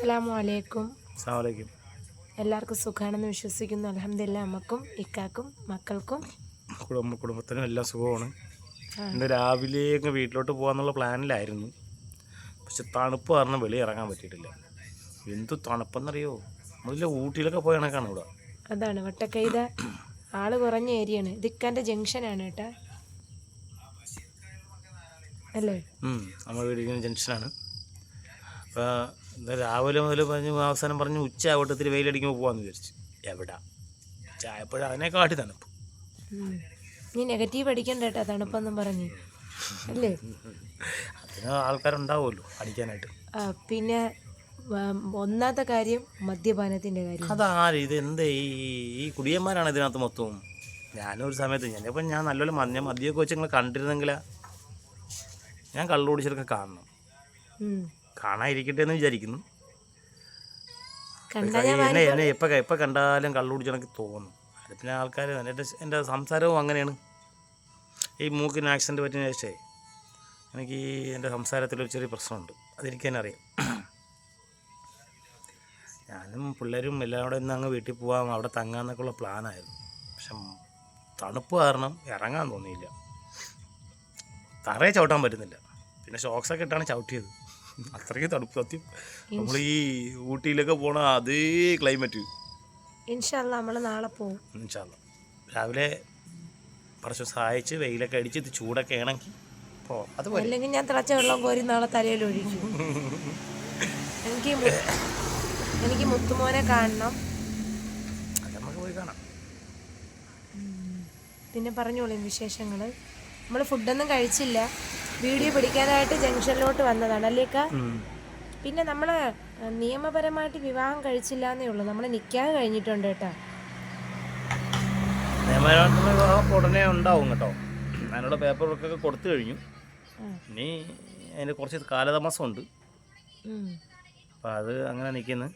അസ്സലാമു അലൈക്കും അസ്സാമലൈക്കും എല്ലാവർക്കും സുഖമാണെന്ന് വിശ്വസിക്കുന്നു. അലഹമില്ല അമ്മക്കും ഇക്കാക്കും മക്കൾക്കും. കുടുംബ കുടുംബത്തിനും എല്ലാം സുഖമാണ്. ഇന്ന് രാവിലെ അങ്ങ് വീട്ടിലോട്ട് പോകാന്നുള്ള പ്ലാനിലായിരുന്നു. പക്ഷെ തണുപ്പ് കാരണം വെളിയിൽ ഇറങ്ങാൻ പറ്റിയിട്ടില്ല. എന്തു തണുപ്പെന്നറിയോ? നമ്മളില്ല ഊട്ടിയിലൊക്കെ പോയ കണക്കാണ് ഇവിടെ. അതാണ് വട്ടക്കൈത ആൾ കുറഞ്ഞ ഏരിയയാണ്. ഇതിക്കാന്റെ ജംഗ്ഷനാണ് കേട്ടാ. അല്ലേ? നമ്മൾ നമ്മുടെ വീടിങ്ങനെ ജംഗ്ഷനാണ്. അപ്പോൾ ഇന്ന് രാവിലെ മുതൽ പറഞ്ഞു അവസാനം പറഞ്ഞു ഉച്ച ആവട്ടത്തിൽ വെയിലടിക്കുമ്പോൾ പോകാമെന്ന് വിചാരിച്ചു. എവിടാ? ചായപ്പഴം അതിനെ കാട്ടി തണുപ്പ്. നീ നെഗറ്റീവ് അടിക്കണ്ട കേട്ടാ തണുപ്പെന്നും പറഞ്ഞു. അല്ലേ? അതിന് ആൾക്കാരുണ്ടാവുമല്ലോ അടിക്കാനായിട്ട്. പിന്നെ ഒന്നാമത്തെ കാര്യം മദ്യപാനത്തിന്റെ കാര്യം. അതാര് ഇത് എന്താ ഈ കുടിയന്മാരാണ് ഇതിനകത്ത് മൊത്തവും? ഞാനും ഒരു സമയത്ത് ഞാനിപ്പം ഞാൻ നല്ലപോലെ മദ്യ മദ്യമൊക്കെ വെച്ച് നിങ്ങൾ കണ്ടിരുന്നെങ്കിലാ ഞാൻ കള്ളുപിടിച്ചൊക്കെ കാണണം. ഉം. കാണാതിരിക്കട്ടെ എന്ന് വിചാരിക്കുന്നു. എന്നെ എന്നെ എപ്പോൾ എപ്പോൾ കണ്ടാലും കള്ളുപിടിച്ച് എനിക്ക് തോന്നും. അത് പിന്നെ ആൾക്കാർ എന്റെ എന്റെ സംസാരവും അങ്ങനെയാണ്. ഈ മൂക്കിന് ആക്സിഡന്റ് പറ്റിയ ശേഷമേ എനിക്ക് ഈ എന്റെ സംസാരത്തിലൊരു ചെറിയ പ്രശ്നമുണ്ട്. അതെനിക്ക് തന്നെ അറിയാം. ഞാനും പിള്ളേരും എല്ലാം കൂടെ ഇന്ന് അങ്ങ് വീട്ടിൽ പോകാം അവിടെ തങ്ങാന്നൊക്കെയുള്ള പ്ലാനായിരുന്നു പക്ഷെ തണുപ്പ് കാരണം ഇറങ്ങാൻ തോന്നിയില്ല. തറയെ ചവിട്ടാൻ പറ്റുന്നില്ല. പിന്നെ ഷോക്സൊക്കെ ഇട്ടാണ് ചവിട്ടിയത്. അത്രയ്ക്ക് തണുപ്പ് സത്യം. നമ്മൾ ഈ ഊട്ടിയിലൊക്കെ പോണ അതേ ക്ലൈമറ്റ് ഇൻഷല്ല നമ്മൾ നാളെ പോകും ഇൻഷാല്ല രാവിലെ കുറച്ച് സഹായിച്ച് വെയിലൊക്കെ അടിച്ച് ഇത് ചൂടൊക്കെ ആണെങ്കിൽ അത് അല്ലെങ്കിൽ ഞാൻ തിളച്ച വെള്ളം കോരി നാളെ തലയിൽ ഒഴിക്കും. എനിക്ക് എനിക്ക് മുത്തുമോനെ കാണണം. പോയി കാണാം. പിന്നെ പറഞ്ഞോളൂ വിശേഷങ്ങൾ നമ്മൾ ഫുഡൊന്നും കഴിച്ചില്ല. വീഡിയോ പിടിക്കാനായിട്ട് ജംഗ്ഷനിലോട്ട് വന്നതാണ്. അല്ലേക്ക പിന്നെ നമ്മൾ നിയമപരമായിട്ട് വിവാഹം കഴിച്ചില്ല എന്നേ ഉള്ളൂ. നമ്മൾ നിൽക്കാൻ കഴിഞ്ഞിട്ടുണ്ട് കേട്ടോ. നിയമപരമായിട്ടുള്ള വിവാഹം ഉടനെ ഉണ്ടാവും കേട്ടോ. അതിനുള്ള പേപ്പർ വർക്കൊക്കെ കൊടുത്തു കഴിഞ്ഞു. ഇനി അതിന് കുറച്ച് കാലതാമസമുണ്ട്. ഉണ്ട് അപ്പോൾ അത് അങ്ങനെ നിൽക്കുന്നു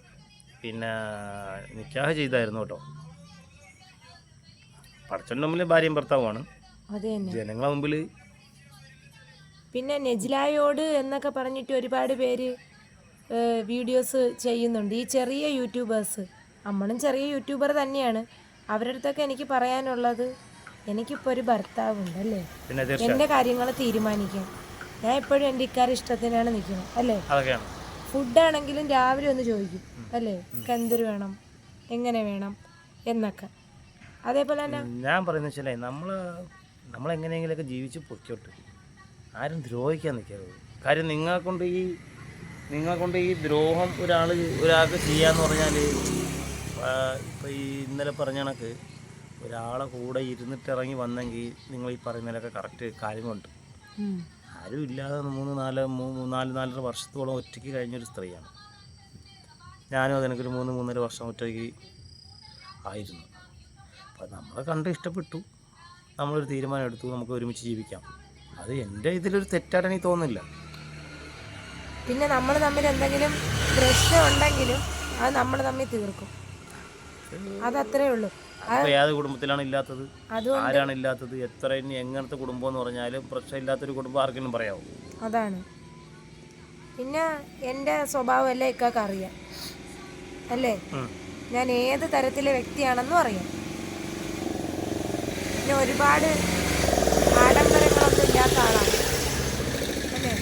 പിന്നെ നിക്കാഹ് ചെയ്തായിരുന്നു കേട്ടോ. പഠിച്ചോന്റെ മുമ്പിൽ ഭാര്യയും ഭർത്താവുമാണ്. ജനങ്ങളെ മുമ്പിൽ പിന്നെ നെജിലായോട് എന്നൊക്കെ പറഞ്ഞിട്ട് ഒരുപാട് പേര് വീഡിയോസ് ചെയ്യുന്നുണ്ട്. ഈ ചെറിയ യൂട്യൂബേഴ്സ് നമ്മളും ചെറിയ യൂട്യൂബർ തന്നെയാണ്. അവരുടെ അടുത്തൊക്കെ എനിക്ക് പറയാനുള്ളത് എനിക്കിപ്പോൾ ഒരു ഭർത്താവുണ്ട് അല്ലേ? എന്റെ കാര്യങ്ങൾ തീരുമാനിക്കാം. ഞാൻ എപ്പോഴും എന്റെ ഇക്കാർ ഇഷ്ടത്തിനാണ് നിൽക്കുന്നത് അല്ലേ? ഫുഡാണെങ്കിലും രാവിലെ ഒന്ന് ചോദിക്കും അല്ലേ? എന്തൊരു വേണം? എങ്ങനെ വേണം? എന്നൊക്കെ. അതേപോലെ തന്നെ ഞാൻ പറയുന്നത് വെച്ചാലേ നമ്മൾ എങ്ങനെയെങ്കിലൊക്കെ ജീവിച്ച് പൊയ്ക്കോട്ടെ. ആരും ദ്രോഹിക്കാൻ നിൽക്കരുത്. കാര്യം നിങ്ങളെ കൊണ്ട് ഈ നിങ്ങളെ കൊണ്ട് ഈ ദ്രോഹം ഒരാൾ ഒരാൾക്ക് ചെയ്യാന്ന് പറഞ്ഞാൽ ഇപ്പോൾ ഈ ഇന്നലെ പറഞ്ഞ കണക്ക് ഒരാളെ കൂടെ ഇരുന്നിട്ട് ഇറങ്ങി വന്നെങ്കിൽ നിങ്ങൾ ഈ പറയുന്നതിലൊക്കെ കറക്റ്റ് കാര്യങ്ങളുണ്ട്. ആരും ഇല്ലാതെ മൂന്ന് നാല് മൂന്ന് നാല് നാലര വർഷത്തോളം ഒറ്റയ്ക്ക് കഴിഞ്ഞൊരു സ്ത്രീയാണ്. ഞാനും അതിനൊരു മൂന്ന് മൂന്നര വർഷം ഒറ്റയ്ക്ക് ആയിരുന്നു. അപ്പം നമ്മളെ കണ്ട് ഇഷ്ടപ്പെട്ടു. നമ്മളൊരു തീരുമാനം എടുത്തു. നമുക്ക് ഒരുമിച്ച് ജീവിക്കാം. അത് എന്റെ ഇതിലൊരു തെറ്റായിട്ട് എനിക്ക് തോന്നുന്നില്ല. പിന്നെ നമ്മൾ തമ്മിൽ എന്തെങ്കിലും പ്രശ്നം ഉണ്ടെങ്കിലും അത് നമ്മൾ തമ്മിൽ തീർക്കും. അതത്രേ ഉള്ളൂ. അപ്പോൾ ഏത് കുടുംബത്തിലാണ് ഇല്ലാത്തത്? ആരാണ് ഇല്ലാത്തത്? എത്ര ഇനി എങ്ങനത്തെ കുടുംബം എന്ന് പറഞ്ഞാലും പ്രശ്നമില്ലാത്തൊരു കുടുംബം ആർക്കെങ്കിലും പറയാമോ അതാണ്. പിന്നെ എന്റെ സ്വഭാവം എല്ലാം ഇക്കാക്ക് അറിയാം. അല്ലേ? ഞാൻ ഏത് തരത്തിലെ വ്യക്തിയാണെന്നും അറിയാം. പിന്നെ ഒരുപാട് ഇല്ലാത്ത ആളാണ്. അല്ലേ?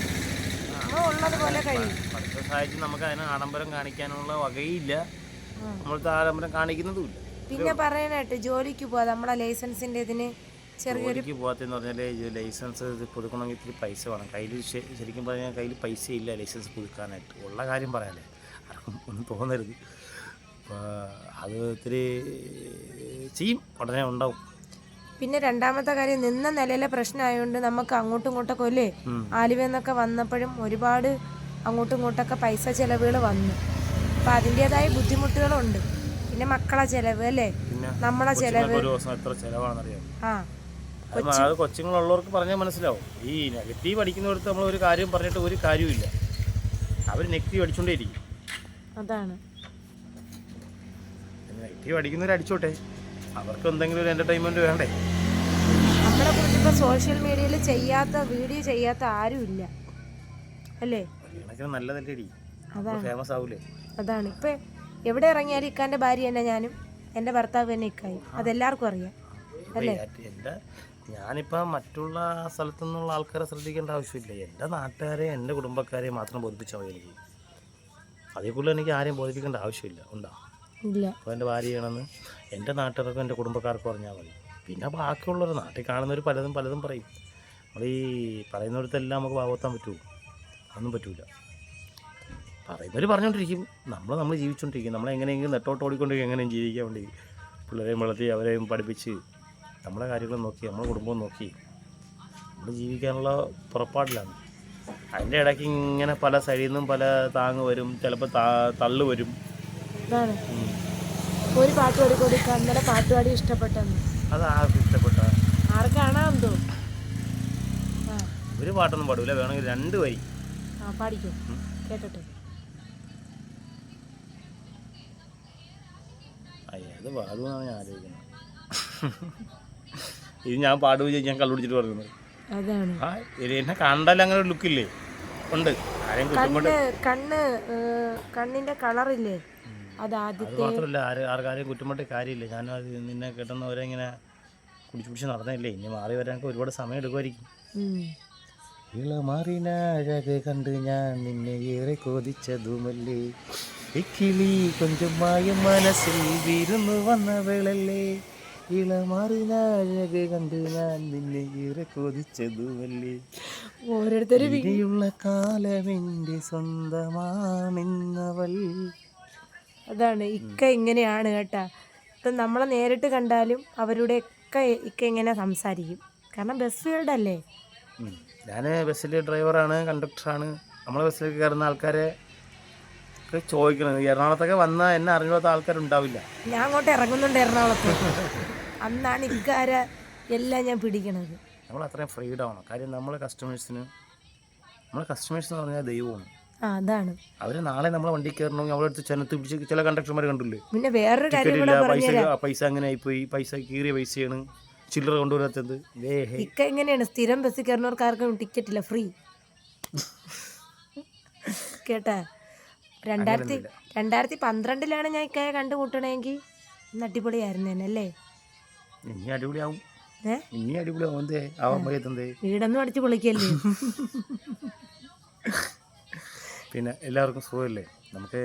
നമ്മൾ കഴിയും. പഠിത്ത സഹായിച്ച് നമുക്ക് അതിന് ആഡംബരം കാണിക്കാനുള്ള വകയില്ല. നമ്മളത്തെ ആഡംബരം കാണിക്കുന്നതുമില്ല. പിന്നെ പറയാനായിട്ട് ജോലിക്ക് പോവാ. നമ്മളെ ലൈസൻസിന്റെ ഇതിന് ചെറിയൊരു ജോലിക്ക് പോകാത്തെന്ന് പറഞ്ഞാൽ ലൈസൻസ് പുതുക്കണമെങ്കിൽ ഇത്തിരി പൈസ വേണം. കയ്യിൽ ശരിക്കും പറഞ്ഞാൽ കയ്യിൽ പൈസ ഇല്ല ലൈസൻസ് പുതുക്കാനായിട്ട്. ഉള്ള കാര്യം പറയാനേ ആർക്കും ഒന്നും തോന്നരുത്. അത് ഇത്തിരി ചെയ്യും. ഉടനെ ഉണ്ടാവും. പിന്നെ രണ്ടാമത്തെ കാര്യം നിന്ന നിലയിലെ പ്രശ്നമായതുകൊണ്ട് നമുക്ക് അങ്ങോട്ടും ഇങ്ങോട്ടൊക്കെ അല്ലേ. ആലുവെന്നൊക്കെ വന്നപ്പോഴും ഒരുപാട് അങ്ങോട്ടും ഇങ്ങോട്ടൊക്കെ പൈസ ചിലവുകൾ വന്നു. അപ്പം അതിന്റെതായ ബുദ്ധിമുട്ടുകളുണ്ട്. പിന്നെ മക്കളെ ചെലവ് അല്ലേ? നമ്മളെ ചെലവ്. ആ. അത് കൊച്ചുങ്ങളുള്ളവർക്ക് പറഞ്ഞാൽ മനസ്സിലാവും. ഈ നെഗറ്റീവ് അടിക്കുന്നിടത്ത് നമ്മൾ ഒരു കാര്യം പറഞ്ഞിട്ട് ഒരു കാര്യമില്ല അവർ നെഗറ്റീവ് അടിച്ചുകൊണ്ടേയിരിക്കും അതാണ്. നെഗറ്റീവ് അടിക്കുന്നവർ അടിച്ചോട്ടെ. അവർക്ക് എന്തെങ്കിലും ഒരു എന്റർടൈൻമെന്റ് വേണ്ടേ? നമ്മളെ കുറിച്ച് ഇപ്പോൾ സോഷ്യൽ മീഡിയയിൽ ചെയ്യാത്ത വീഡിയോ ചെയ്യാത്ത ആരും ഇല്ല. അല്ലേ? നല്ലതല്ലേ ഫേമസ് ആവൂലേ? അതാണ്. ഇപ്പം എവിടെ ഇറങ്ങിയാലും ഇക്കാന്റെ ഭാര്യ തന്നെ ഞാനും എന്റെ ഭർത്താവ് തന്നെ ഇക്കായി. അതെല്ലാവർക്കും അറിയാം. അല്ലേ? ഞാനിപ്പോൾ മറ്റുള്ള സ്ഥലത്തു നിന്നുള്ള ആൾക്കാരെ ശ്രദ്ധിക്കേണ്ട ആവശ്യമില്ല. എന്റെ നാട്ടുകാരെ എന്റെ കുടുംബക്കാരെ മാത്രം ബോധിപ്പിച്ചാൽ മതി എനിക്ക്. അതേക്കുള്ള എനിക്ക് ആരെയും ബോധിപ്പിക്കേണ്ട ആവശ്യമില്ല. ഉണ്ടാ? ഇല്ല. അപ്പോൾ എന്റെ ഭാര്യ ചെയ്യണമെന്ന് എന്റെ നാട്ടുകാർക്കും എന്റെ കുടുംബക്കാർക്കും പറഞ്ഞാൽ മതി. പിന്നെ ബാക്കിയുള്ളവർ നാട്ടിൽ കാണുന്നവർ പലതും പലതും പറയും. നമ്മൾ ഈ പറയുന്നിടത്തെല്ലാം നമുക്ക് ഭാഗത്താൻ പറ്റുമോ അതൊന്നും പറ്റൂല. പറയുന്നവർ പറഞ്ഞുകൊണ്ടിരിക്കും നമ്മൾ നമ്മൾ ജീവിച്ചുകൊണ്ടിരിക്കും നമ്മളെങ്ങനെയെങ്കിലും നെട്ടോട്ട് ഓടിക്കൊണ്ടിരിക്കും. എങ്ങനെയും ജീവിക്കാൻ വേണ്ടി പിള്ളേരെയും വളർത്തി അവരെയും പഠിപ്പിച്ച് നമ്മളെ കാര്യങ്ങൾ നോക്കി നമ്മളെ കുടുംബം നോക്കി നമ്മൾ ജീവിക്കാനുള്ള പുറപ്പാടിലാണ്. അതിന്റെ ഇടയ്ക്ക് ഇങ്ങനെ പല സൈഡിൽ നിന്നും പല താങ്ങ് വരും. ചിലപ്പോൾ തള്ളു വരും. അതാണ്. ഒരു പാട്ട് പാടി കൊടുക്കുക ഇന്നലെ പാട്ട് പാടി ഇഷ്ടപ്പെട്ടെന്ന്. അത് ആർക്കും ഇഷ്ടപ്പെട്ട ആർക്കാണോ ഒരു പാട്ടൊന്നും പാടൂല വേണമെങ്കിൽ രണ്ട് വരി. ആ പാടിക്കോ. കേട്ടോട്ടെ. അത് പാടുമെന്നാണ് ഞാൻ ആലോചിക്കുന്നത് ഇത് ഞാൻ പാടുക ഞാൻ കള്ളുപിടിച്ചിട്ട് പറയുന്നത് അതാണ്. ആ ഇത് എന്നെ കണ്ടാൽ അങ്ങനെ ഒരു ലുക്കില്ലേ ഉണ്ട്. ആരെയും കണ്ണ് കണ്ണ് കണ്ണിന്റെ കളറില്ലേ അത് ആദ്യത്തെ മാത്രമല്ല ആർക്കാരെയും കുറ്റം കാര്യമില്ല. ഞാൻ നിന്നെ കിട്ടുന്നവരെ ഇങ്ങനെ കുടിച്ച് പിടിച്ച് നടന്നില്ലേ ഇനി മാറി വരാനൊക്കെ ഒരുപാട് സമയം എടുക്കുമായിരിക്കും. ഇളമാറിനഴക് കണ്ട് ഞാൻ നിന്നെ ഏറെ കൊതിച്ചതുമല്ലേ. ഇക്കിളി കൊഞ്ചമായ മനസ്സിൽ വിരുന്നു വന്നവളല്ലേ. ഇളമാറിനഴക് കണ്ട് ഞാൻ നിന്നെ ഏറെ കൊതിച്ചതുമല്ലേ. ഓരോരുത്തരും ഇനിയുള്ള കാലമെന്റെ സ്വന്തമാണെന്നവൾ. അതാണ് ഇക്ക ഇങ്ങനെയാണ് കേട്ടാ. ഇപ്പം നമ്മളെ നേരിട്ട് കണ്ടാലും അവരുടെ ഒക്കെ ഇക്ക ഇങ്ങനെ സംസാരിക്കും. കാരണം ബസ് ഫീൽഡ് അല്ലേ ഞാൻ ബസ്സിലെ ഡ്രൈവറാണ് കണ്ടക്ടറാണ്. നമ്മളെ ബസ്സിലേക്ക് കയറുന്ന ആൾക്കാരെ ചോദിക്കണം ചോദിക്കണത്. എറണാകുളത്തൊക്കെ വന്ന എന്നെ അറിഞ്ഞാത്ത ആൾക്കാരുണ്ടാവില്ല. ഞാൻ അങ്ങോട്ട് ഇറങ്ങുന്നുണ്ട് എറണാകുളത്ത്. അന്നാണ് ഇക്കാരെ എല്ലാം ഞാൻ പിടിക്കണത്. നമ്മൾ അത്രയും ഫ്രീഡമാണ് കാര്യം നമ്മളെ കസ്റ്റമേഴ്സിന് നമ്മളെ കസ്റ്റമേഴ്സ് എന്ന് പറഞ്ഞാൽ ദൈവമാണ്. അതാണ്. അവർ നാളെ നമ്മളെ വണ്ടി കയറണമെങ്കിൽ അവളെ അടുത്ത് ചെനത്ത് പിടിച്ച് ചില കണ്ടക്ടർമാർ കണ്ടില്ലേ? പിന്നെ വേറൊരു കാര്യം കൂടെ പൈസ പറഞ്ഞുതരാം പൈസ അങ്ങനെ ആയിപ്പോയി പൈസ കീറിയ പൈസയാണ്. ചില്ലറ കൊണ്ടുവരാത്തത്. ഇക്ക എങ്ങനെയാണ്? സ്ഥിരം ബസ്സിൽ കയറുന്നവർക്ക് ആർക്കും ടിക്കറ്റ് ഇല്ല ഫ്രീ കേട്ടാ? രണ്ടായിരത്തി രണ്ടായിരത്തി പന്ത്രണ്ടിലാണ് ഞാൻ ഇക്കയെ കണ്ടുമുട്ടണമെങ്കിൽ ഇന്ന് അടിപൊളിയായിരുന്നു തന്നെ അല്ലേ? ഇനി അടിപൊളിയാവും. ഏ? ഇനി അടിപൊളിയാവും. എന്തേ? ആവാൻ വീടൊന്നും അടിച്ച് പൊളിക്കല്ലേ? പിന്നെ എല്ലാവർക്കും സുഖമല്ലേ? നമുക്ക്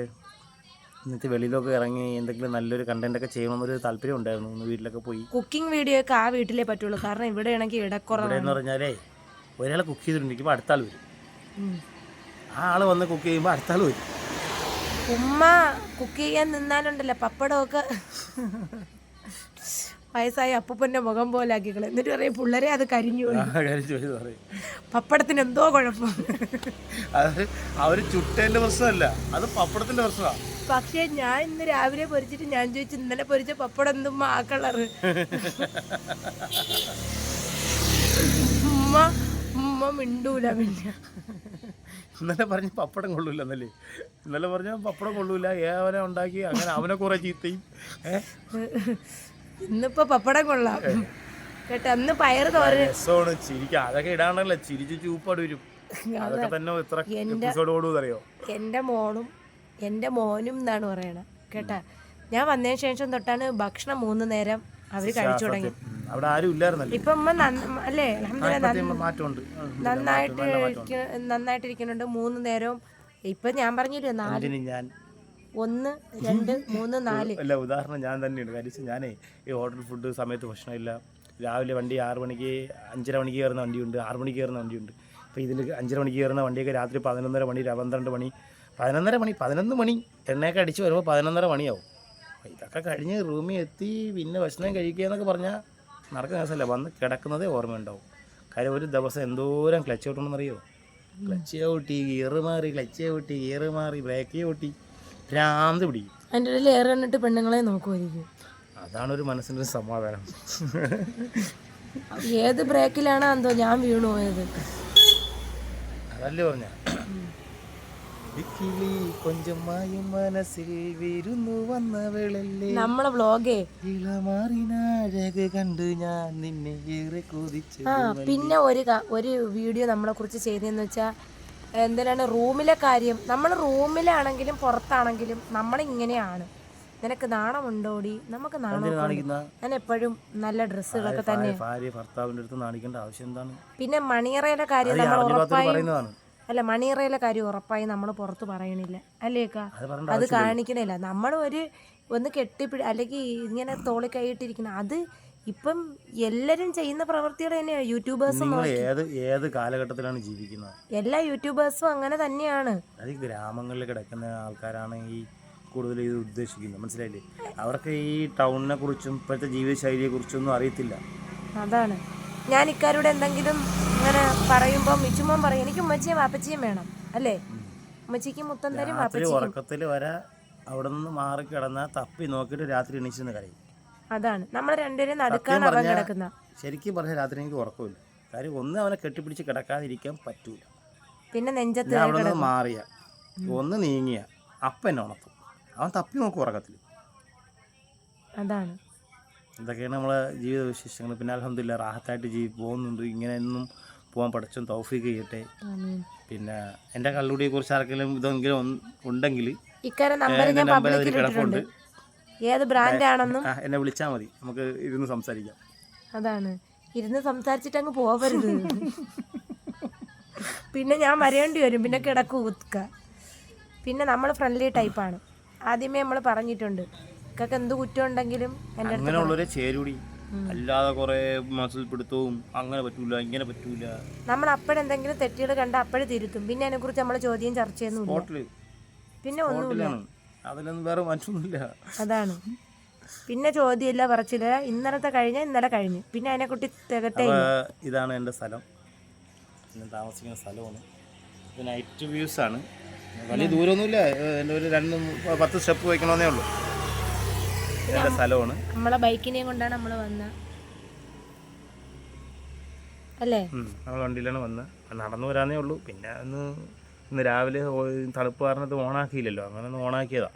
ഇന്നത്തെ വെളിയിലൊക്കെ ഇറങ്ങി എന്തെങ്കിലും നല്ലൊരു കണ്ടന്റ് ഒക്കെ ചെയ്യണമെന്നൊരു താല്പര്യം ഉണ്ടായിരുന്നു. ഒന്ന് വീട്ടിലൊക്കെ പോയി. കുക്കിംഗ് വീഡിയോ ഒക്കെ ആ വീട്ടിലേ പറ്റുള്ളൂ. കാരണം ഇവിടെ ആണെങ്കിൽ ഇടക്കുറവെന്ന് എന്ന് പറഞ്ഞാലേ ഒരാളെ കുക്ക് ചെയ്തിട്ടുണ്ടെങ്കിൽ അടുത്ത ആൾ വരും. ആ ആൾ വന്ന് കുക്ക് ചെയ്യുമ്പോൾ അടുത്ത ആൾ വരും. ഉമ്മ കുക്ക് ചെയ്യാൻ നിന്നാലുണ്ടല്ലോ. പപ്പടമൊക്കെ. വയസ്സായ അപ്പൂപ്പന്റെ മുഖം പോലെ ആക്കിക്കളെ. എന്നിട്ട് പറയും പിള്ളേരെ അത് കരിഞ്ഞു പപ്പടത്തിന് എന്തോ കുഴപ്പം. അത് അവർ ചുട്ടേന്റെ പ്രശ്നമല്ല. അത് പപ്പടത്തിന്റെ പ്രശ്നമാണ് പക്ഷേ ഞാൻ ഇന്ന് രാവിലെ പൊരിച്ചിട്ട് ഞാൻ ചോദിച്ചു ഇന്നലെ പൊരിച്ച പപ്പടം എന്തും ആ കളറ്? ഉമ്മ ഉമ്മ മിണ്ടൂല പിന്നെ. ഇന്നലെ പറഞ്ഞ പപ്പടം കൊള്ളൂല എന്നല്ലേ ഇന്നലെ പറഞ്ഞ പപ്പടം കൊള്ളൂല. ഏവനെ ഉണ്ടാക്കി അങ്ങനെ അവനെ കുറെ ചീത്തയും. ഇന്നിപ്പോ പപ്പടം കൊള്ളാം. കേട്ടോ അന്ന് പയറ് തോരൻ. രസമാണ് ചിരിക്കുക അതൊക്കെ ഇടാണല്ലേ ചിരിച്ച് ചൂപ്പാട് വരും. അതൊക്കെ തന്നെ ഓടും അറിയോ എന്റെ മോളും എന്റെ മോനും എന്നാണ് പറയണത് കേട്ടാ ഞാൻ വന്നതിന് ശേഷം തൊട്ടാണ് ഭക്ഷണം മൂന്ന് നേരം അവർ കഴിച്ചു തുടങ്ങി അവിടെ ആരും ഇല്ലായിരുന്നല്ലോ? ഇപ്പൊ അമ്മ അല്ലേ മാറ്റമുണ്ട്. നന്നായിട്ട് നന്നായിട്ടിരിക്കുന്നുണ്ട് മൂന്ന് നേരവും. ഇപ്പൊ ഞാൻ പറഞ്ഞില്ലേ നാല് ഞാൻ? ഒന്ന് രണ്ട് മൂന്ന് നാല്. അല്ല ഉദാഹരണം ഞാൻ തന്നെയാണ് കാര്യം ഞാനേ ഈ ഹോട്ടൽ ഫുഡ് സമയത്ത് ഭക്ഷണമില്ല. രാവിലെ വണ്ടി ആറ് മണിക്ക് അഞ്ചര മണിക്ക് കയറുന്ന വണ്ടിയുണ്ട്. ആറ് മണിക്ക് കയറുന്ന വണ്ടിയുണ്ട്. അപ്പോൾ ഇതിൽ അഞ്ചര മണിക്ക് കയറുന്ന വണ്ടിയൊക്കെ രാത്രി പതിനൊന്നര മണി പന്ത്രണ്ട് മണി പതിനൊന്നര മണി പതിനൊന്ന് മണി എണ്ണയൊക്കെ അടിച്ച് വരുമ്പോൾ പതിനൊന്നര മണിയാവും. അപ്പോൾ ഇതൊക്കെ കഴിഞ്ഞ് റൂമിൽ എത്തി പിന്നെ ഭക്ഷണം കഴിക്കുക എന്നൊക്കെ പറഞ്ഞാൽ നടക്കുന്ന ദിവസമല്ല വന്ന് കിടക്കുന്നതേ ഓർമ്മയുണ്ടാവും. കാര്യം ഒരു ദിവസം എന്തോരം ക്ലച്ച് ഔട്ടുണ്ടെന്നറിയോ ക്ലച്ച് ഔട്ടി ഗിയർ മാറി ക്ലച്ച് ഔട്ടി ഗിയർ മാറി ബ്രേക്ക് ചവിട്ടി. ഭ്രാന്ത് പിടിക്കും. അതിന്റെ ഇടയിൽ ഏറെ കണ്ടിട്ട് പെണ്ണുങ്ങളെ നോക്കുമായിരിക്കും അതാണ് ഒരു മനസ്സിന്റെ ഒരു സമാധാനം. ഏത് ബ്രേക്കിലാണ് എന്തോ ഞാൻ വീണു പോയത്? അതല്ലേ പറഞ്ഞ? നമ്മളെ ഇളമാറിനഴക് കണ്ട് ഞാൻ നിന്നെ ഏറെ കൊതിച്ചു ആ പിന്നെ ഒരു ഒരു വീഡിയോ നമ്മളെ കുറിച്ച് ചെയ്തതെന്ന് വെച്ചാൽ എന്തിനാണ്? റൂമിലെ കാര്യം. നമ്മൾ റൂമിലാണെങ്കിലും പുറത്താണെങ്കിലും നമ്മളിങ്ങനെയാണ്. നിനക്ക് നാണമുണ്ടോടി? നമുക്ക് നാണം ഞാൻ എപ്പോഴും നല്ല ഡ്രസ്സുകളൊക്കെ തന്നെ ഭർത്താവിന്റെ അടുത്ത് നാണിക്കേണ്ട ആവശ്യം എന്താണ്? പിന്നെ മണിയറയിലെ കാര്യം നമ്മൾ ഉറപ്പായും അല്ല മണിയറയിലെ കാര്യം ഉറപ്പായി നമ്മൾ പുറത്ത് പറയണില്ല. അല്ലേക്കാ അത് കാണിക്കണില്ല. നമ്മൾ ഒരു ഒന്ന് കെട്ടിപ്പിടി അല്ലെങ്കിൽ ഇങ്ങനെ തോളി കൈയിട്ടിരിക്കണം അത് ഇപ്പം എല്ലാരും ചെയ്യുന്ന പ്രവൃത്തികൾ തന്നെയാണ് യൂട്യൂബേഴ്സും നിങ്ങൾ ഏത് ഏത് കാലഘട്ടത്തിലാണ് ജീവിക്കുന്നത്? എല്ലാ യൂട്യൂബേഴ്സും അങ്ങനെ തന്നെയാണ്. അത് ഈ ഗ്രാമങ്ങളിൽ കിടക്കുന്ന ആൾക്കാരാണ് ഈ കൂടുതൽ ഇത് ഉദ്ദേശിക്കുന്നത്. മനസ്സിലായില്ലേ? അവർക്ക് ഈ ടൗണിനെ കുറിച്ചും ഇപ്പോഴത്തെ ജീവിതശൈലിയെ കുറിച്ചൊന്നും അറിയത്തില്ല. അതാണ്. ഞാൻ ഇക്കാരോട് എന്തെങ്കിലും ഇങ്ങനെ പറയുമ്പോൾ മിച്ചുമ്മൻ പറയും എനിക്ക് ഉമ്മച്ചിയും വാപ്പച്ചിയും വേണം. അല്ലേ? ഉമ്മച്ചിക്ക് മുത്തം തരും രാത്രി വാപ്പച്ചിക്കും. ഉറക്കത്തിൽ വരെ അവിടെ നിന്ന് മാറി കിടന്നാൽ തപ്പി നോക്കിയിട്ട് രാത്രി എണീച്ചെന്ന് കരയും. അതാണ്. നമ്മൾ രണ്ടുപേരും നടക്കാൻ അവൻ കിടക്കുന്ന. ശരിക്കും പറഞ്ഞ രാത്രി എനിക്ക് ഉറക്കമില്ല കാര്യം ഒന്ന് അവനെ കെട്ടിപ്പിടിച്ച് കിടക്കാതിരിക്കാൻ പറ്റൂല. പിന്നെ നെഞ്ചത്ത് അവിടെ നിന്ന് മാറിയ. ഒന്ന് നീങ്ങിയ അപ്പ എന്നെ ഉണർത്തും. അവൻ തപ്പി നോക്കും ഉറക്കത്തിൽ അതാണ്. ഇതൊക്കെയാണ് നമ്മളെ ജീവിത വിശേഷങ്ങൾ. പിന്നെ അലഹമില്ല റാഹത്തായിട്ട് ജീവി പോകുന്നുണ്ട്. ഇങ്ങനെ ഒന്നും പോകാൻ പഠിച്ചും തൗഫീക്ക് ചെയ്യട്ടെ. പിന്നെ എന്റെ കള്ളുടിയെ കുറിച്ച് ആർക്കെങ്കിലും ഇതെങ്കിലും ഉണ്ടെങ്കിൽ ഇക്കാരെ നമ്പർ ഞാൻ പബ്ലിക്കിൽ കിടപ്പുണ്ട്. ഏത് ബ്രാൻഡാണെന്നും എന്നെ വിളിച്ചാൽ മതി. നമുക്ക് ഇരുന്ന് സംസാരിക്കാം. അതാണ്. ഇരുന്ന് സംസാരിച്ചിട്ട് അങ്ങ് പോവരുത്. പിന്നെ ഞാൻ വരേണ്ടി വരും. പിന്നെ കിടക്കു കുത്തുക പിന്നെ നമ്മൾ ഫ്രണ്ട്ലി ടൈപ്പാണ് ആദ്യമേ നമ്മൾ പറഞ്ഞിട്ടുണ്ട്. ഇക്കൊക്കെ എന്ത് കുറ്റം ഉണ്ടെങ്കിലും എന്റെ അടുത്ത് അങ്ങനെയുള്ളവരെ ചേരുടി. അല്ലാതെ കുറേ മസിൽ പിടുത്തവും അങ്ങനെ പറ്റൂല ഇങ്ങനെ പറ്റൂല. നമ്മൾ അപ്പോഴെന്തെങ്കിലും തെറ്റുകൾ കണ്ട അപ്പോഴേ തിരുത്തും. പിന്നെ അതിനെക്കുറിച്ച് നമ്മൾ ചോദ്യം ചർച്ച ചെയ്യുന്നു പിന്നെ ഒന്നുമില്ല. അതിലൊന്നും വേറെ മറ്റൊന്നുമില്ല. അതാണ്. പിന്നെ ചോദ്യമില്ല പറച്ചില്ല ഇന്നലത്തെ കഴിഞ്ഞ ഇന്നലെ കഴിഞ്ഞു. പിന്നെ അതിനെ കുട്ടി തികട്ടെ ഇതാണ് എന്റെ സ്ഥലം. ഞാൻ താമസിക്കുന്ന സ്ഥലമാണ്. ഇത് നൈറ്റ് വ്യൂസ് ആണ്. വലിയ ദൂരമൊന്നുമില്ല. എന്റെ ഒരു രണ്ട് പത്ത് സ്റ്റെപ്പ് വയ്ക്കണമെന്നേ ഉള്ളൂ. എന്റെ സ്ഥലമാണ്. നമ്മളെ ബൈക്കിനെയും കൊണ്ടാണ് നമ്മൾ വന്ന. അല്ലേ? നമ്മൾ വണ്ടിയിലാണ് വന്നത് നടന്നു വരാനേ ഉള്ളൂ. പിന്നെ ഒന്ന് ഇന്ന് രാവിലെ തണുപ്പ് കാരണത്ത് ഓണാക്കിയില്ലല്ലോ. അങ്ങനെ ഒന്ന് ഓണാക്കിയതാ.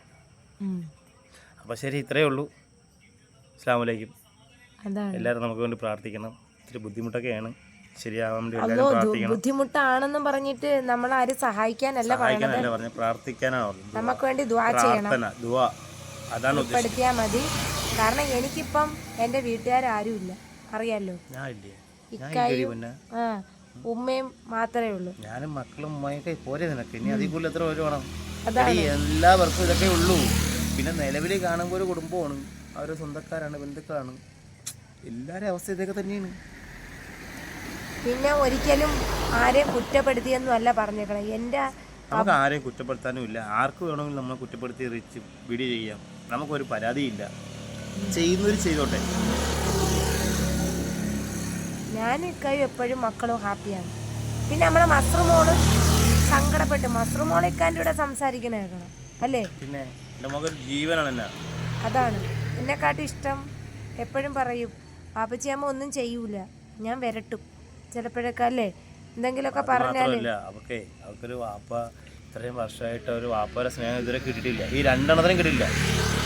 അപ്പോൾ ശരി ഇത്രയേ ഉള്ളൂ. അസ്ലാമലൈക്കും എല്ലാവരും നമുക്ക് വേണ്ടി പ്രാർത്ഥിക്കണം. ഇത്തിരി ബുദ്ധിമുട്ടൊക്കെയാണ്. ശരിയാവാൻ വേണ്ടി ബുദ്ധിമുട്ടാണെന്നും പറഞ്ഞിട്ട് നമ്മൾ ആരും സഹായിക്കാനല്ല സഹായിക്കാനല്ല പറഞ്ഞു പ്രാർത്ഥിക്കാനാണ് നമുക്ക് വേണ്ടി ദുവാ ചെയ്യണം. ദുവാ അതാണ് ഉൾപ്പെടുത്തിയാൽ മതി. കാരണം എനിക്കിപ്പം എന്റെ വീട്ടുകാരും ഇല്ല അറിയാലോ? ഇക്കായും ആ ഉമ്മയും മാത്രമേ ഉള്ളൂ. ഞാനും മക്കളും ഉമ്മയൊക്കെ പോരെ നിനക്ക്. ഇനി അതിൽ കൂടുതൽ എത്ര വേണം. എല്ലാവർക്കും ഇതൊക്കെ ഉള്ളൂ. പിന്നെ നിലവിൽ കാണുമ്പോൾ ഒരു കുടുംബമാണ്. അവർ സ്വന്തക്കാരാണ് ബന്ധുക്കളാണ്. എല്ലാവരും അവസ്ഥ ഇതൊക്കെ തന്നെയാണ്. പിന്നെ ഒരിക്കലും ആരെയും കുറ്റപ്പെടുത്തിയെന്നും അല്ല പറഞ്ഞേക്കണം. എന്റെ നമുക്ക് ആരെയും കുറ്റപ്പെടുത്താനും ഇല്ല. ആർക്ക് വേണമെങ്കിലും നമ്മളെ കുറ്റപ്പെടുത്തി റിച്ച് വീഡിയോ ചെയ്യാം. നമുക്കൊരു പരാതിയില്ല. ചെയ്യുന്നവർ ചെയ്തോട്ടെ. ഞാൻ ഇക്കായും എപ്പോഴും മക്കളും ഹാപ്പിയാണ്. പിന്നെ നമ്മളെ മസ്റുമോൾ സങ്കടപ്പെട്ട് മസ്റുമോളെ ഇക്കാന്റെ കൂടെ സംസാരിക്കണ കേൾക്കണം അല്ലേ? പിന്നെ ജീവനാണ് അതാണ്. എന്നെക്കാട്ടും ഇഷ്ടം എപ്പോഴും പറയും പാപ്പച്ചിയമ്മ ഒന്നും ചെയ്യൂല ഞാൻ വരട്ടും. ചിലപ്പോഴൊക്കെ അല്ലേ? എന്തെങ്കിലുമൊക്കെ പറഞ്ഞാൽ മാത്രമല്ല അവക്കെ വാപ്പ ഇത്രയും വർഷമായിട്ട് ഒരു വാപ്പയുടെ സ്നേഹം ഇതുവരെ കിട്ടിയിട്ടില്ല. ഈ രണ്ടെണ്ണത്തിനും കിട്ടിയില്ല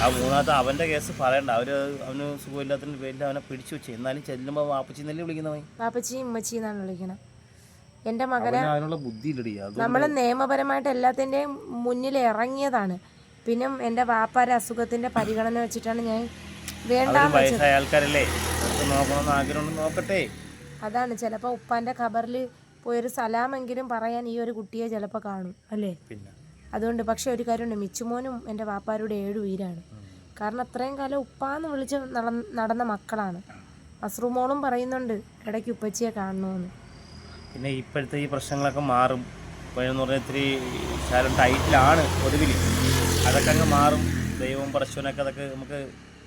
ആ മൂന്നാമത്തെ അവന്റെ കേസ് പറയണ്ട. അവർ അവന് സുഖമില്ലാത്തതിന്റെ പേരിൽ അവനെ പിടിച്ചു വെച്ചു. എന്നാലും ചെല്ലുമ്പോൾ വാപ്പച്ചി എന്നല്ലേ വിളിക്കുന്നവൻ പാപ്പച്ചിയും ഉമ്മച്ചിയും എന്നാണ് വിളിക്കണം. എന്റെ മകനെ അവന് അതിനുള്ള ബുദ്ധി ഇല്ലടി അത് നമ്മൾ നിയമപരമായിട്ട് എല്ലാത്തിന്റെയും മുന്നിൽ ഇറങ്ങിയതാണ്. പിന്നെ എന്റെ വാപ്പാരെ അസുഖത്തിന്റെ പരിഗണന വെച്ചിട്ടാണ് ഞാൻ വേണ്ട അവരും വയസ്സായ ആൾക്കാരല്ലേ? അവർക്ക് നോക്കണമെന്ന് ആഗ്രഹമുണ്ട് നോക്കട്ടെ. അതാണ്. ചിലപ്പോൾ ഉപ്പാന്റെ ഖബറിൽ പോയൊരു സലാമെങ്കിലും പറയാൻ ഈ ഒരു കുട്ടിയെ ചിലപ്പോൾ കാണും. അല്ലേ? പിന്നെ? അതുകൊണ്ട് പക്ഷെ ഒരു കാര്യമുണ്ട്. മിച്ചുമോനും എന്റെ വാപ്പാരുടെ ഏഴു ഉയരാണ്. കാരണം അത്രയും കാലം ഉപ്പാന്ന് വിളിച്ച് നടന്ന മക്കളാണ്. മസ്റൂമോളും പറയുന്നുണ്ട് ഇടയ്ക്ക് ഉപ്പച്ചിയെ കാണണമെന്ന് പിന്നെ ഇപ്പോഴത്തെ ഈ പ്രശ്നങ്ങളൊക്കെ മാറും. ഇപ്പോഴെന്ന് പറഞ്ഞാൽ ഇത്തിരി ശാലം ടൈറ്റിലാണ് ഒടുവിൽ. അതൊക്കെ അങ്ങ് മാറും. ദൈവവും പറശുവിനൊക്കെ അതൊക്കെ നമുക്ക്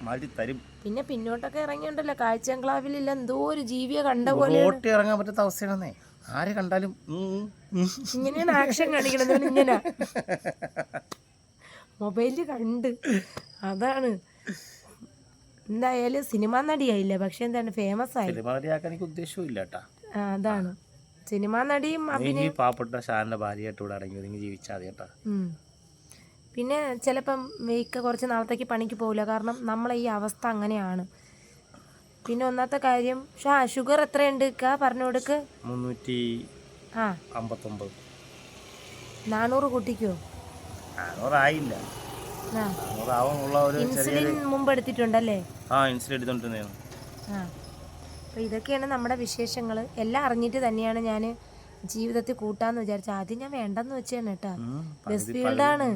മാറ്റി തരും. പിന്നെ പിന്നോട്ടൊക്കെ ഇറങ്ങിയുണ്ടല്ലോ? കാഴ്ചങ്ക്ലാവിലില്ല എന്തോ ഒരു ജീവിയെ കണ്ട പോലെ ഇറങ്ങാൻ പറ്റാത്ത അവസ്ഥയാണെന്നേ. ആരെ കണ്ടാലും. ഇങ്ങനെയാണ് ആക്ഷൻ കാണിക്കണത് ഇങ്ങനെ. മൊബൈലിൽ കണ്ട്. അതാണ്. എന്തായാലും സിനിമ നടിയായില്ല? പക്ഷെ എന്താണ് ഫേമസ് ആയി. സിനിമ നടിയാക്കാൻ എനിക്ക് ഉദ്ദേശവും ഇല്ല കേട്ടാ അതാണ്. സിനിമാ നടിയും ഈ പാവപ്പെട്ട ഷാറിന്റെ ഭാര്യയായിട്ട് ഇവിടെ അടങ്ങി ഒതുങ്ങി ജീവിച്ചാൽ മതി കേട്ടാ പിന്നെ ചിലപ്പം വെയ്ക്ക കുറച്ച് നാളത്തേക്ക് പണിക്ക് പോകില്ല കാരണം നമ്മളെ ഈ അവസ്ഥ അങ്ങനെയാണ്. പിന്നെ ഒന്നാമത്തെ കാര്യം ഷാ ഷുഗർ എത്രയുണ്ട്? ഇക്ക പറഞ്ഞു കൊടുക്ക് മുന്നൂറ്റി ആ. അമ്പത്തൊമ്പത്. നാനൂറ് കൂട്ടിക്കോ? നാനൂറായില്ല. ആ. നാനൂറാവാനുള്ള ഒരു ഇൻസുലിൻ മുമ്പ് എടുത്തിട്ടുണ്ടല്ലേ? ആ ഇൻസുലിൻ എടുത്തോണ്ടിരുന്നതാണ് ആ. അപ്പോൾ ഇതൊക്കെയാണ് നമ്മുടെ വിശേഷങ്ങൾ എല്ലാം അറിഞ്ഞിട്ട് തന്നെയാണ് ഞാൻ ജീവിതത്തിൽ കൂട്ടാന്ന് വിചാരിച്ചത്. ആദ്യം ഞാൻ വേണ്ടെന്ന് വെച്ചാണ് കേട്ടാ ബസ് ഫീൽഡാണ്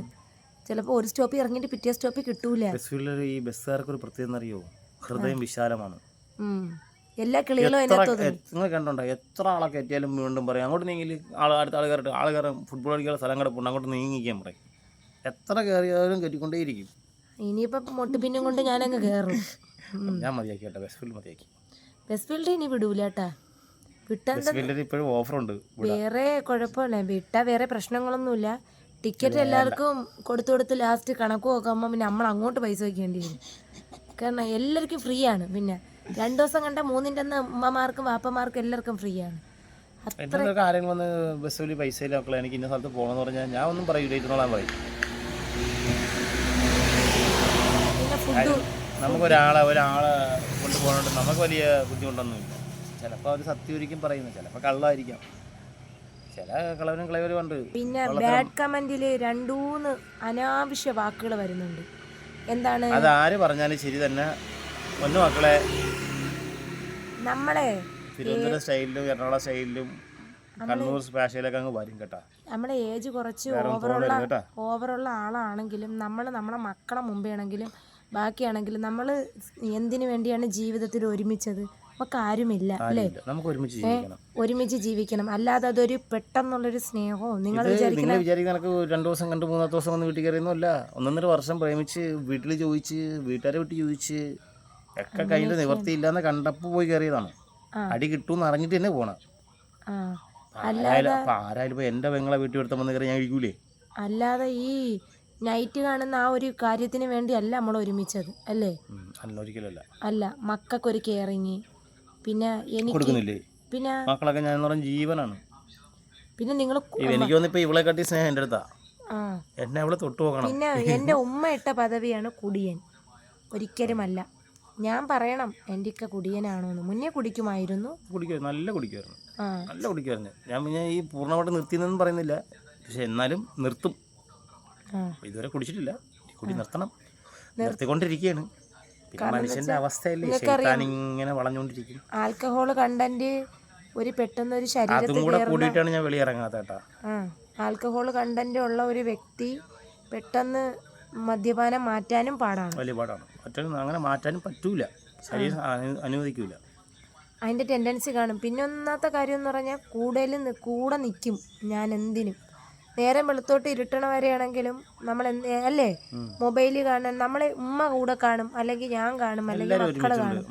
ചിലപ്പോൾ ഒരു സ്റ്റോപ്പിൽ ഇറങ്ങിട്ട് പിറ്റേ സ്റ്റോപ്പിൽ കിട്ടൂല. ബസ് ഫീൽഡിൽ ഈ ബസ്സുകാർക്ക് ഒരു പ്രത്യേകത അറിയോ? ഹൃദയം വിശാലമാണ്. എല്ലാ കിളികളും നിങ്ങൾ കണ്ടുണ്ടോ എത്ര ആളെ കയറ്റിയാലും വീണ്ടും പറയും. അങ്ങോട്ട് നീങ്ങി ആൾ അടുത്ത ആൾ കയറിട്ട് ആൾ കയറും ഫുട്ബോൾ കളിക്കാനുള്ള സ്ഥലം കിടപ്പുണ്ട് അങ്ങോട്ട് നീങ്ങിക്കാൻ പറയും. എത്ര കയറിയാലും കയറ്റിക്കൊണ്ടേയിരിക്കും ഇനിയിപ്പം മുട്ടുപിന്നും കൊണ്ട് ഞാനങ്ങ് കയറും ഞാൻ മതിയാക്കി കേട്ടോ. ബസ് ഫീൽഡ് മതിയാക്കി. ബെസ്റ്റ് ഫീൽഡ് ഇനി വിടൂല കേട്ടാ വിട്ടാൽ ബസ് ഫീൽഡിൽ ഇപ്പോഴും ഓഫറുണ്ട് വേറെ കുഴപ്പമില്ല. വിട്ടാ വേറെ പ്രശ്നങ്ങളൊന്നുമില്ല. ടിക്കറ്റ് എല്ലാവർക്കും കൊടുത്തു കൊടുത്ത് ലാസ്റ്റ് കണക്ക് നോക്കുമ്പോൾ പിന്നെ നമ്മൾ അങ്ങോട്ട് പൈസ വയ്ക്കേണ്ടി വരും. കാരണം എല്ലാവർക്കും ഫ്രീ ആണ്. പിന്നെ രണ്ടു ദിവസം കണ്ട മൂന്നിന്റെ അന്ന് ഉമ്മമാർക്കും വാപ്പമാർക്കും എല്ലാവർക്കും ഫ്രീ ആണ് എന്റെ കാര്യം വന്ന് ബസ് വഴി പൈസ ഇല്ല മക്കളെ എനിക്ക് ഇന്ന സ്ഥലത്ത് പോകണമെന്ന് പറഞ്ഞാൽ ഞാൻ ഒന്നും പറയൂല ഇരുന്നോളാൻ പറയും. നമുക്കൊരാളെ ഒരാളെ കൊണ്ടുപോകണോണ്ട് നമുക്ക് വലിയ ബുദ്ധിമുട്ടൊന്നുമില്ല. ചിലപ്പോൾ അവർ സത്യമായിരിക്കും പറയുന്നത് ചിലപ്പോൾ കള്ളായിരിക്കാം. ചില കളവനും കളവരും ഉണ്ട്. പിന്നെ ബാഡ് കമന്റിൽ രണ്ടൂന്ന് അനാവശ്യ വാക്കുകൾ വരുന്നുണ്ട്. എന്താണ്? അത് ആര് പറഞ്ഞാലും ശരി തന്നെ. ഒന്ന് മക്കളെ നമ്മളെ തിരുവനന്തപുരം സ്റ്റൈലിലും എറണാകുളം സ്റ്റൈലിലും കണ്ണൂർ സ്പാഷയിലൊക്കെ അങ്ങ് വരും കേട്ടാ. നമ്മളെ ഏജ് കുറച്ച് വേറെ ഓവറുള്ള ഓവറുള്ള ആളാണെങ്കിലും നമ്മൾ നമ്മളെ മക്കളെ മുമ്പേ ആണെങ്കിലും ബാക്കിയാണെങ്കിലും നമ്മൾ എന്തിനു വേണ്ടിയാണ് ജീവിതത്തിൽ ഒരുമിച്ചത്? നമുക്ക് ആരുമില്ല അല്ലേ? നമുക്ക് ഒരുമിച്ച് ജീവിക്കണം. ഒരുമിച്ച് ജീവിക്കണം. അല്ലാതെ അതൊരു പെട്ടെന്നുള്ളൊരു സ്നേഹവും നിങ്ങൾ വിചാരിക്കുന്ന വിചാരിക്കുന്ന രണ്ടു ദിവസം കണ്ടു മൂന്നാമത്തെ ദിവസം വന്ന് വീട്ടിൽ കയറിയൊന്നുമല്ല. ഒന്നൊന്നര വർഷം പ്രേമിച്ച് വീട്ടിൽ ചോദിച്ച് വീട്ടുകാരെ വിട്ട് ചോദിച്ച് ഒക്കെ കഴിഞ്ഞിട്ട് നിവർത്തിയില്ലാന്ന് കണ്ടപ്പോൾ പോയി കയറിയതാണ്. അടി കിട്ടുമെന്ന് അറിഞ്ഞിട്ട് തന്നെ പോണ. ആരായാലും അപ്പൊ ആരായാലും ഇപ്പൊ എന്റെ പെങ്ങളെ വീട്ടിൽ എടുത്ത വന്ന് കയറി ഞാൻ ഇരിക്കൂലേ? അല്ലാതെ ഈ നൈറ്റ് കാണുന്ന ആ ഒരു കാര്യത്തിന് വേണ്ടി അല്ല നമ്മൾ ഒരുമിച്ചത് അല്ലേ? ഒരിക്കലല്ല അല്ല മക്കൾക്കൊരു കെയറിങ് പിന്നെ എനിക്ക് പിന്നെ മക്കളൊക്കെ ഞാൻ എന്ന് ജീവനാണ്. പിന്നെ നിങ്ങൾ എനിക്ക് തോന്നിപ്പോ ഇവളെ കട്ടി സ്നേഹം എന്റെ അടുത്താ. എന്നെ അവളെ തൊട്ടു നോക്കണം പിന്നെ എന്റെ ഉമ്മ ഇട്ട പദവിയാണ് കുടിയൻ. ഒരിക്കലുമല്ല. ഞാൻ പറയണം എന്റെ ഇക്ക കുടിയനാണോ എന്ന് മുന്നേ കുടിക്കുമായിരുന്നു. കുടിക്കുമായിരുന്നു. നല്ല കുടിക്കുമായിരുന്നു. നല്ല കുടിക്കുമായിരുന്നു. ഞാൻ പിന്നെ ഈ പൂർണമായിട്ട് നിർത്തിയെന്നൊന്നും പറയുന്നില്ല. പക്ഷെ എന്നാലും നിർത്തും. ഇതുവരെ കുടിച്ചിട്ടില്ല. കുടി നിർത്തണം. നിർത്തിക്കൊണ്ടിരിക്കുകയാണ്. മനുഷ്യന്റെ അവസ്ഥയല്ലേ? ഇങ്ങനെ വളഞ്ഞുകൊണ്ടിരിക്കും. ആൽക്കഹോൾ കണ്ടന്റ് ഒരു പെട്ടെന്ന് ഒരു ശരീരത്തിൽ കൂടെ കൂടിയിട്ടാണ് ഞാൻ വെളിയിറങ്ങാത്ത കേട്ടാ. ആൽക്കഹോൾ കണ്ടന്റ് ഉള്ള ഒരു വ്യക്തി പെട്ടെന്ന് മദ്യപാനം മാറ്റാനും പാടാണ്. വലിയ പാടാണ്. മറ്റൊന്നും അങ്ങനെ മാറ്റാനും പറ്റൂല. ശരീരം അനുവദിക്കൂല. അതിന്റെ ടെൻഡൻസി കാണും. പിന്നെ ഒന്നാമത്തെ കാര്യം എന്ന് പറഞ്ഞാൽ കൂടുതൽ നി- കൂടെ നിൽക്കും ഞാൻ എന്തിനും. നേരം വെളുത്തോട്ട് ഇരുട്ടണ വരെയാണെങ്കിലും നമ്മൾ അല്ലേ? മൊബൈലിൽ കാണാൻ നമ്മളെ ഉമ്മ കൂടെ കാണും. അല്ലെങ്കിൽ ഞാൻ കാണും. അല്ലെങ്കിൽ മക്കൾ കാണും.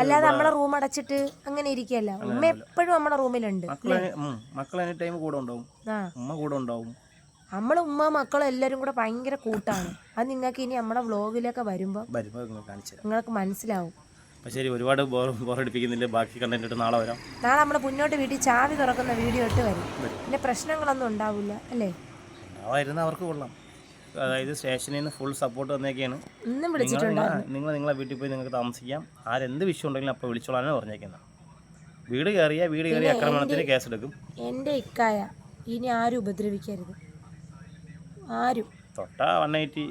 അല്ലാതെ നമ്മളെ റൂം അടച്ചിട്ട് അങ്ങനെ ഇരിക്കല്ല ഉമ്മ എപ്പോഴും നമ്മളെ റൂമിലുണ്ട് മക്കളെ ടൈം കൂടെ ഉണ്ടാവും. ഉമ്മ കൂടെ ഉണ്ടാവും. നമ്മൾ ഉമ്മ മക്കളും എല്ലാവരും കൂടെ ഭയങ്കര കൂട്ടാണ്. അത് നിങ്ങൾക്ക് ഇനി നമ്മുടെ വ്ളോഗിലൊക്കെ വരുമ്പോൾ വരുമ്പോൾ നിങ്ങൾ കാണിച്ചു തരാം. നിങ്ങൾക്ക് മനസ്സിലാവും. പക്ഷേ ശരി ഒരുപാട് ബോറടിപ്പിക്കുന്നില്ല ബാക്കി കണ്ടന്റ് ഇട്ട് നാളെ വരാം. നാളെ നമ്മൾ മുന്നോട്ട് വീട്ടിൽ ചാവി തുറക്കുന്ന വീഡിയോ ഇട്ട് വരും. പിന്നെ പ്രശ്നങ്ങളൊന്നും ഉണ്ടാവില്ല അല്ലേ? ഉണ്ടാവായിരുന്നു അവർക്ക് കൊള്ളാം. അതായത് സ്റ്റേഷനിൽ നിന്ന് ഫുൾ സപ്പോർട്ട് വന്നേക്കാണ് ഇന്നും നിങ്ങൾ വിളിച്ചിട്ടുണ്ട് നിങ്ങൾ നിങ്ങളെ വീട്ടിൽ പോയി നിങ്ങൾക്ക് താമസിക്കാം. ആരെന്ത് വിഷയം ഉണ്ടെങ്കിലും അപ്പോൾ വിളിച്ചോളാനാണ് പറഞ്ഞേക്കുന്നത് വീട് കയറിയ വീട് കയറിയ ആക്രമണത്തിന് കേസെടുക്കും. എന്റെ ഇക്കായ ഇനി ആരും ഉപദ്രവിക്കരുത്. ആരും. തൊട്ടാ വൺ എയ്റ്റി.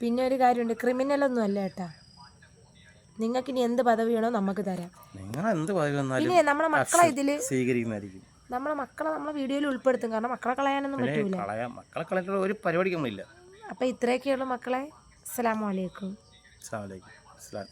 പിന്നെ ഒരു കാര്യമുണ്ട് ക്രിമിനൽ ഒന്നും അല്ല ഏട്ടാ. നിങ്ങൾക്ക് ഇനി എന്ത് പദവി വേണോ നമുക്ക് തരാം. നിങ്ങൾ എന്ത് പദവി വന്നാലും പിന്നെ നമ്മളെ മക്കളെ ഇതിൽ സ്വീകരിക്കുന്നതായിരിക്കും. നമ്മളെ മക്കളെ നമ്മളെ വീഡിയോയിൽ ഉൾപ്പെടുത്തും കാരണം മക്കളെ കളയാനൊന്നും പറ്റൂല. കളയാം മക്കളെ കളയാനുള്ള ഒരു പരിപാടിക്ക് നമ്മളില്ല അപ്പം ഇത്രയൊക്കെയുള്ളൂ മക്കളെ. അസ്സലാമു അലൈക്കും. അസ്സാം വലൈക്കും അസ്സലാം